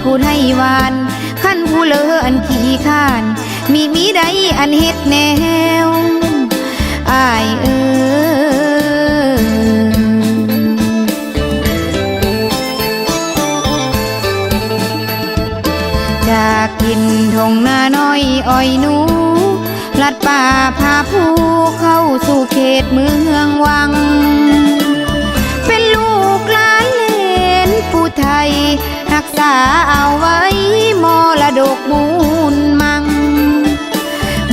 เอาในพูดให้วานขั้นผู้เลออันขี้ข้าน มีมีใดอันเฮ็ดแนวอายเอ้ยจากกินทงนาน้อยอ้อยหนู ลัดป่าพาผู้เข้าสู่เขตเมืองวัง รักษาเอาไว้มรดกบุญมัง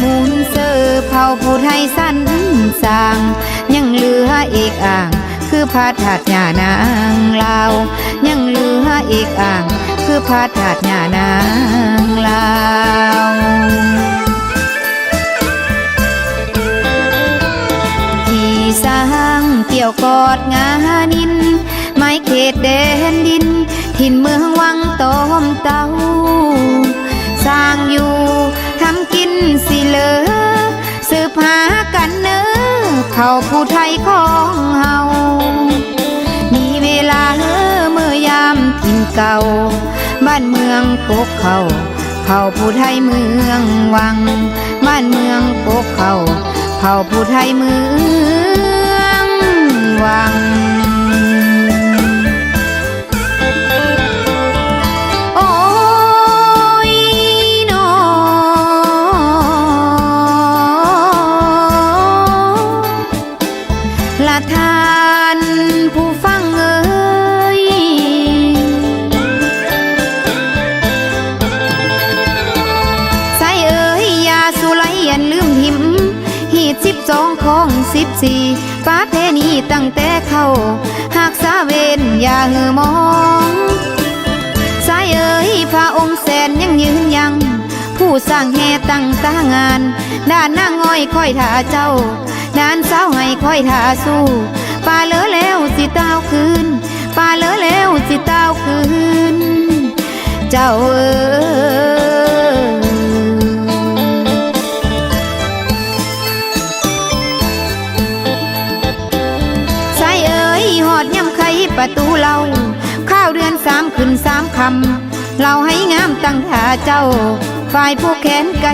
มูลเสือเผาผู้ไทยสั้นสร้าง ยังเหลือเอกอ่าง คือพระธาตุญานางลาว ยังเหลือเอกอ่าง คือพระธาตุญานางลาวที่สร้างเกี่ยวกอดงานินไม้เขตแดนดิน ถิ่นเมือง เขาผู้ไทยของเฮา มีเวลาเฮ้อเมื่อยามถิ่นเก่า บ้านเมืองปกเขาเขาผู้ไทยเมืองวัง บ้านเมืองปกเขาเขาผู้ไทยเมืองวัง สิบสองของสิบสี่ป้าเพนีตั้งแต่เข้าหากสาเวนอย่าหือมองสายเอ๋ยพระองค์แสนยังยืนยัง ผู้สร้างแห่ตั้งตางาน ด้านนางอ้อยคอยท่าเจ้า ด้านสาวให้คอยท่าสู้ป่าเลือแล้วสิเต้าคืนป่าเลือแล้วสิเต้าคืน เจ้าเอ๋ย ประตูเราข้าวเดือนสามขึ้นสามคำเราให้งามตั้งท่าเจ้า ฝ่ายผู้แขนไก